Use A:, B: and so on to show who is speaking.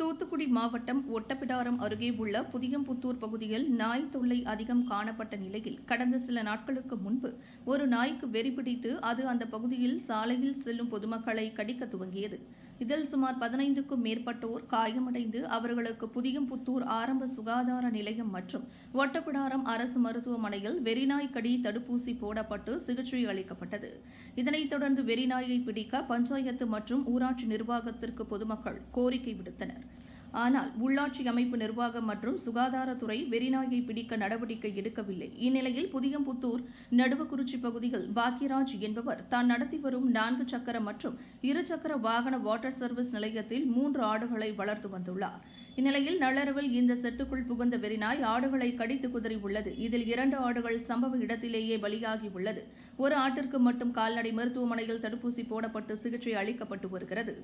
A: தூத்துக்குடி மாவட்டம் ஒட்டப்பிடாரம் அருகே உள்ள புதியம்புத்தூர் பகுதியில் நாய் தொல்லை அதிகம் காணப்பட்ட நிலையில் கடந்த சில நாட்களுக்கு முன்பு ஒரு நாய்க்கு வெறி பிடித்து அது அந்த பகுதியில் சாலையில் செல்லும் பொதுமக்களை கடிக்க துவங்கியது. இதில் சுமார் பதினைந்துக்கும் மேற்பட்டோர் காயமடைந்து அவர்களுக்கு புதியம்புத்தூர் ஆரம்ப சுகாதார நிலையம் மற்றும் ஒட்டப்பிடாரம் அரசு மருத்துவமனையில் வெறிநாய் கடி தடுப்பூசி போடப்பட்டு சிகிச்சை அளிக்கப்பட்டது. இதனைத் தொடர்ந்து வெறிநாயை பிடிக்க பஞ்சாயத்து மற்றும் ஊராட்சி நிர்வாகத்திற்கு பொதுமக்கள் கோரிக்கை விடுத்தனர். ஆனால் உள்ளாட்சி அமைப்பு நிர்வாகம் மற்றும் சுகாதாரத்துறை வெறிநாயை பிடிக்க நடவடிக்கை எடுக்கவில்லை. இந்நிலையில் புதியம்புத்தூர் நடுவக்குறிச்சி பகுதியில் பாக்யராஜ் என்பவர் தான் நடத்தி வரும் நான்கு சக்கர மற்றும் இரு சக்கர வாகன வாட்டர் சர்வீஸ் நிலையத்தில் மூன்று ஆடுகளை வளர்த்து வந்துள்ளார். இந்நிலையில் நள்ளிரவில் இந்த செட்டுக்குள் புகுந்த வெறிநாய் ஆடுகளை கடித்து குதறி உள்ளது. இதில் இரண்டு ஆடுகள் சம்பவ இடத்திலேயே பலியாகியுள்ளது ஒரு ஆட்டிற்கு மட்டும் கால்நடை மருத்துவமனையில் தடுப்பூசி போடப்பட்டு சிகிச்சை அளிக்கப்பட்டு வருகிறது.